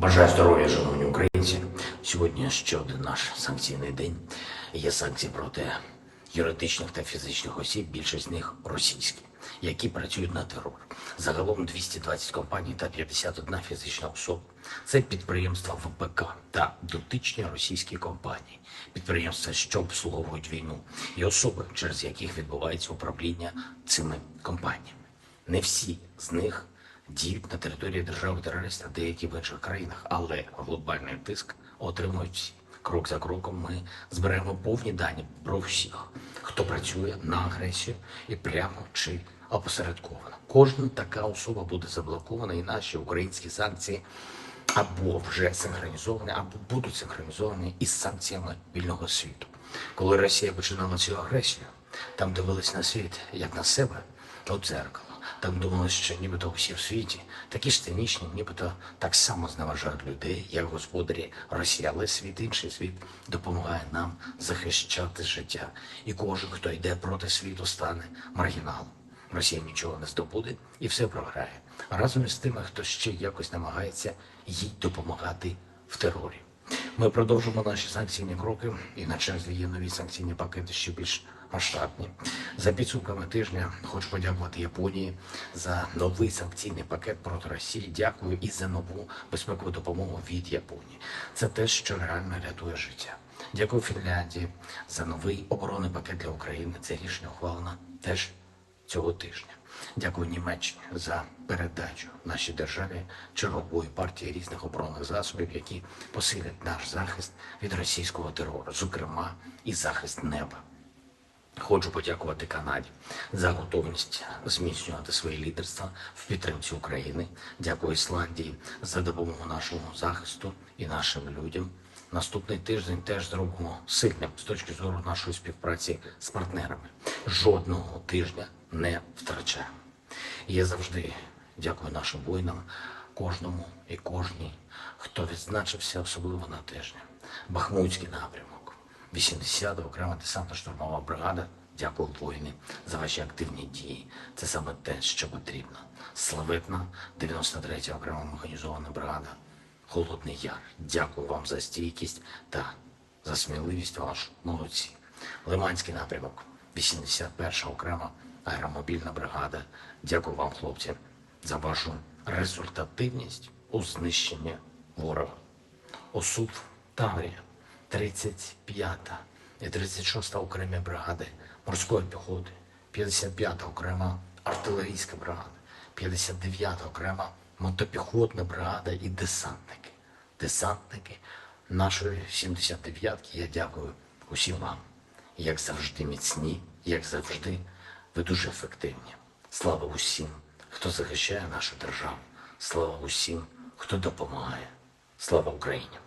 Бажаю здоров'я, шановні українці. Сьогодні ще один наш санкційний день. Є санкції проти юридичних та фізичних осіб, більшість з них російські, які працюють на терор. Загалом 220 компаній та 51 фізична особа. Це підприємства ВПК та дотичні російські компанії, підприємства, що обслуговують війну, і особи, через яких відбувається управління цими компаніями. Не всі з них діють на території держави терориста, деякі в інших країнах, але глобальний тиск отримують всі. Крок за кроком ми зберемо повні дані про всіх, хто працює на агресію і прямо чи опосередковано. Кожна така особа буде заблокована, і наші українські санкції або вже синхронізовані, або будуть синхронізовані із санкціями вільного світу. Коли Росія починала цю агресію, там дивились на світ як на себе у дзеркало. Там думали, що нібито усі в світі такі ж цинічні, нібито так само зневажають людей, як господарі Росії. Але світ інший світ допомагає нам захищати життя. І кожен, хто йде проти світу, стане маргіналом. Росія нічого не здобуде і все програє. Разом із тими, хто ще якось намагається їй допомагати в терорі. Ми продовжимо наші санкційні кроки, і на черзі є нові санкційні пакети, що більш масштабні. За підсумками тижня хочу подякувати Японії за новий санкційний пакет проти Росії. Дякую і за нову безпекову допомогу від Японії. Це те, що реально рятує життя. Дякую Фінляндії за новий оборонний пакет для України. Це рішення ухвалено теж цього тижня. Дякую Німеччині за передачу нашій державі чергової партії різних оборонних засобів, які посилять наш захист від російського терору, зокрема і захист неба. Хочу подякувати Канаді за готовність зміцнювати своє лідерство в підтримці України. Дякую Ісландії за допомогу нашому захисту і нашим людям. Наступний тиждень теж зробимо сильним з точки зору нашої співпраці з партнерами. Жодного тижня не втрачаємо. І Я завжди дякую нашим воїнам, кожному і кожній, хто відзначився особливо на тижні. Бахмутський напрямок, 80-та окрема десантно-штурмова бригада. Дякую, воїни, за ваші активні дії. Це саме те, що потрібно. Славетна 93-я окрема механізована бригада. Холодний Яр. Дякую вам за стійкість та за сміливість вашу. Молодці. Лиманський напрямок, 81-ша окрема аеромобільна бригада. Дякую вам, хлопці, за вашу результативність у знищенні ворога. ОСУВ Таврія, 35-та і 36-та окремі бригади морської піхоти, 55-та окрема артилерійська бригада, 59-та окрема мотопіхотна бригада і десантники. Десантники нашої 79-ки. Я дякую усім вам. Як завжди міцні, як завжди, ви дуже ефективні. Слава усім, хто захищає нашу державу. Слава усім, хто допомагає. Слава Україні!